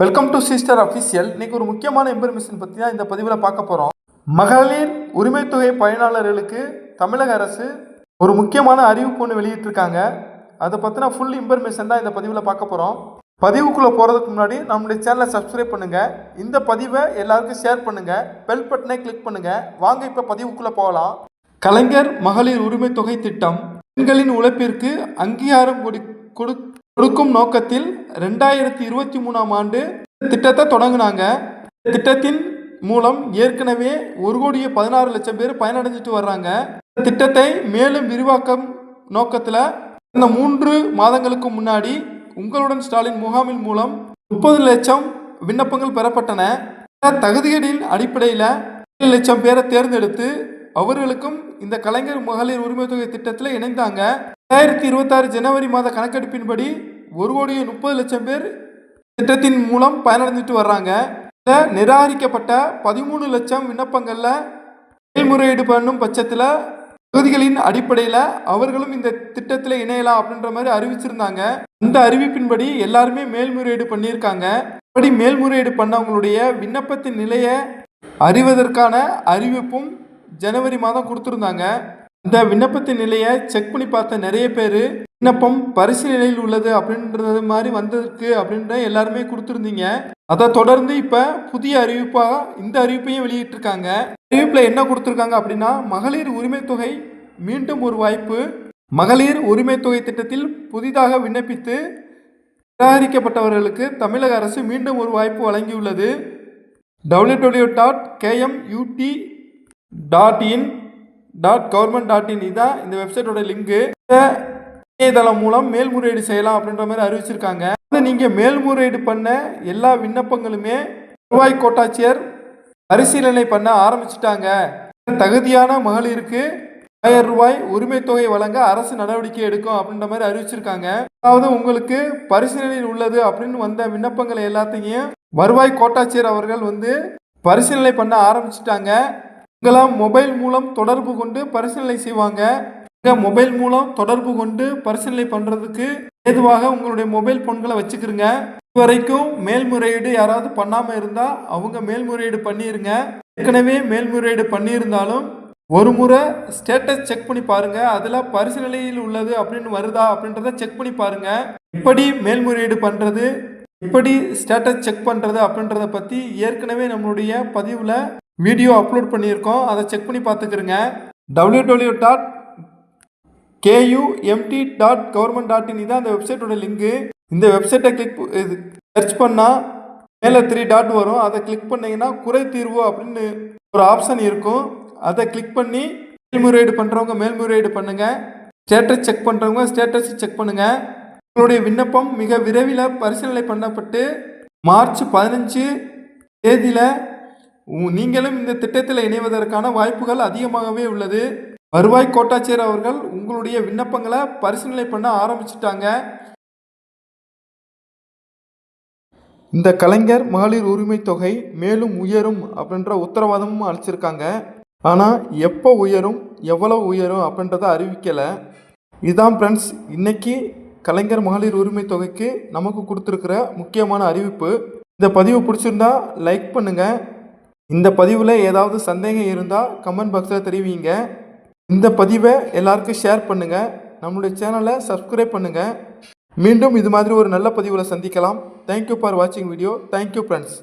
Welcome to sister official இன்னைக்கு ஒரு முக்கியமான இன்ஃபர்மேஷன் பற்றி தான் இந்த பதிவில் பார்க்க போகிறோம் மகளிர் உரிமைத்தொகை பயனாளர்களுக்கு தமிழக அரசு ஒரு முக்கியமான அறிவிப்பு ஒன்று வெளியிட்டிருக்காங்க. அதை பற்றின ஃபுல் இன்ஃபர்மேஷன் தான் இந்த பதிவில் பார்க்க போகிறோம் பதிவுக்குள்ளே போகிறதுக்கு முன்னாடி நம்மளுடைய சேனலை சப்ஸ்கிரைப் பண்ணுங்கள் இந்த பதிவை எல்லாருக்கும் ஷேர் பண்ணுங்கள் பெல் பட்டனை கிளிக் பண்ணுங்கள் வாங்க இப்போ பதிவுக்குள்ளே போகலாம். கலைஞர் மகளிர் உரிமைத்தொகை திட்டம் பெண்களின் உழைப்பிற்கு அங்கீகாரம் கொடு கொடு- கொடுக்கும் நோக்கத்தில் ரெண்டாயிரத்தி இருபத்தி மூணாம் ஆண்டு திட்டத்தை தொடங்கினாங்க. திட்டத்தின் மூலம் ஏற்கனவே ஒரு கோடியே பதினாறு லட்சம் பேர் பயனடைஞ்சிட்டு வர்றாங்க. திட்டத்தை மேலும் விரிவாக்கம் நோக்கத்தில் இந்த மூன்று மாதங்களுக்கு முன்னாடி உங்களுடன் ஸ்டாலின் முகாமின் மூலம் முப்பது லட்சம் விண்ணப்பங்கள் பெறப்பட்டன. தகுதிகளின் அடிப்படையில் ஏழு லட்சம் பேரை தேர்ந்தெடுத்து அவர்களுக்கும் இந்த கலைஞர் மகளிர் உரிமை தொகை திட்டத்தில் இணைந்தாங்க. ரெண்டாயிரத்தி இருபத்தாறு ஜனவரி மாத கணக்கெடுப்பின்படி ஒரு கோடியே முப்பது லட்சம் பேர் திட்டத்தின் மூலம் பயனடைஞ்சிட்டு வர்றாங்க. இந்த நிராகரிக்கப்பட்ட பதிமூணு லட்சம் விண்ணப்பங்களில் மேல்முறையீடு பண்ணும் பட்சத்தில் தொகுதிகளின் அடிப்படையில் அவர்களும் இந்த திட்டத்தில் இணையலாம் அப்படின்ற மாதிரி அறிவிச்சிருந்தாங்க. இந்த அறிவிப்பின்படி எல்லாருமே மேல்முறையீடு பண்ணியிருக்காங்க. அப்படி மேல்முறையீடு பண்ணவங்களுடைய விண்ணப்பத்தின் நிலையை அறிவதற்கான அறிவிப்பும் ஜனவரி மாதம் கொடுத்துருந்தாங்க. இந்த விண்ணப்பத்தின் நிலையை செக் பண்ணி பார்த்த நிறைய பேர் விண்ணப்பம் பரிசீலனையில் உள்ளது அப்படின்றது மாதிரி வந்திருக்கு அப்படின்ற எல்லாருமே கொடுத்துருந்தீங்க. அதை தொடர்ந்து இப்போ புதிய அறிவிப்பாக இந்த அறிவிப்பையும் வெளியிட்டிருக்காங்க. அறிவிப்பில் என்ன கொடுத்துருக்காங்க அப்படின்னா மகளிர் உரிமை தொகை மீண்டும் ஒரு வாய்ப்பு. மகளிர் உரிமை தொகை திட்டத்தில் புதிதாக விண்ணப்பித்து நிராகரிக்கப்பட்டவர்களுக்கு தமிழக அரசு மீண்டும் ஒரு வாய்ப்பு வழங்கியுள்ளது. W W dot KMUT dot in dot government dot in இதான் இந்த வெப்சைட்டோட லிங்கு. இந்த இணையதளம் மூலம் மேல்முறையீடு செய்யலாம் அப்படின்ற மாதிரி அறிவிச்சிருக்காங்க. அதை நீங்கள் மேல்முறையீடு பண்ண எல்லா விண்ணப்பங்களுமே வருவாய் கோட்டாட்சியர் பரிசீலனை பண்ண ஆரம்பிச்சிட்டாங்க. தகுதியான மகளிருக்கு ஆயிரம் ரூபாய் உரிமை தொகை வழங்க அரசு நடவடிக்கை எடுக்கும் அப்படின்ற மாதிரி அறிவிச்சிருக்காங்க. அதாவது உங்களுக்கு பரிசீலனையில் உள்ளது அப்படின்னு வந்த விண்ணப்பங்களை எல்லாத்தையும் வருவாய் கோட்டாட்சியர் அவர்கள் வந்து பரிசீலனை பண்ண ஆரம்பிச்சிட்டாங்க. உங்களாம் மொபைல் மூலம் தொடர்பு கொண்டு பரிசீலனை செய்வாங்க. மொபைல் மூலம் தொடர்பு கொண்டு பரிசீலனை பண்ணுறதுக்கு ஏதுவாக உங்களுடைய மொபைல் ஃபோன்களை வச்சுக்கிறங்க இதுவரைக்கும் மேல்முறையீடு யாராவது பண்ணாமல் இருந்தால் அவங்க மேல்முறையீடு பண்ணிடுங்க ஏற்கனவே மேல்முறையீடு பண்ணியிருந்தாலும் ஒரு முறை ஸ்டேட்டஸ் செக் பண்ணி பாருங்க. அதில் பரிசீலனையில் உள்ளது அப்படின்னு வருதா அப்படின்றத செக் பண்ணி பாருங்க. எப்படி மேல்முறையீடு பண்ணுறது எப்படி ஸ்டேட்டஸ் செக் பண்ணுறது அப்படின்றத பற்றி ஏற்கனவே நம்மளுடைய பதிவில் வீடியோ அப்லோட் பண்ணியிருக்கோம். அதை செக் பண்ணி பார்த்துக்கிறங்க W W dot KUMT dot government dot in இதான் அந்த வெப்சைட்டோட லிங்கு இந்த வெப்சைட்டை கிளிக் இது சர்ச் பண்ணால் மேலே த்ரீ டாட் வரும். அதை கிளிக் பண்ணிங்கன்னா குறை தீர்வு அப்படின்னு ஒரு ஆப்ஷன் இருக்கும். அதை கிளிக் பண்ணி மேல்முறையீடு பண்ணுறவங்க மேல்முறையீடு பண்ணுங்கள் ஸ்டேட்டஸ் செக் பண்ணுறவங்க ஸ்டேட்டஸ் செக் பண்ணுங்கள் உங்களுடைய விண்ணப்பம் மிக விரைவில் பரிசீலனை பண்ணப்பட்டு மார்ச் பதினஞ்சு தேதியில் நீங்களும் இந்த திட்டத்தில் இணைவதற்கான வாய்ப்புகள் அதிகமாகவே உள்ளது. வருவாய் கோட்டாட்சியர் அவர்கள் உங்களுடைய விண்ணப்பங்களை பரிசீலனை பண்ண ஆரம்பிச்சிட்டாங்க. இந்த கலைஞர் மகளிர் உரிமை தொகை மேலும் உயரும் அப்படின்ற உத்தரவாதமும் அளிச்சிருக்காங்க. ஆனால் எப்போ உயரும் எவ்வளோ உயரும் அப்படின்றத அறிவிக்கலை. இதுதான் ஃப்ரெண்ட்ஸ் இன்னைக்கு கலைஞர் மகளிர் உரிமை தொகைக்கு நமக்கு கொடுத்துருக்கிற முக்கியமான அறிவிப்பு. இந்த பதிவு பிடிச்சிருந்தா லைக் பண்ணுங்கள் இந்த பதிவில் ஏதாவது சந்தேகம் இருந்தால் கமெண்ட் பாக்ஸில் தெரிவிங்க. இந்த பதிவை எல்லாருக்கும் ஷேர் பண்ணுங்கள் நம்மளுடைய சேனலை சப்ஸ்கிரைப் பண்ணுங்கள் மீண்டும் இது மாதிரி ஒரு நல்ல பதிவில் சந்திக்கலாம். தேங்க்யூ ஃபார் வாட்சிங் வீடியோ தேங்க்யூ ஃப்ரெண்ட்ஸ்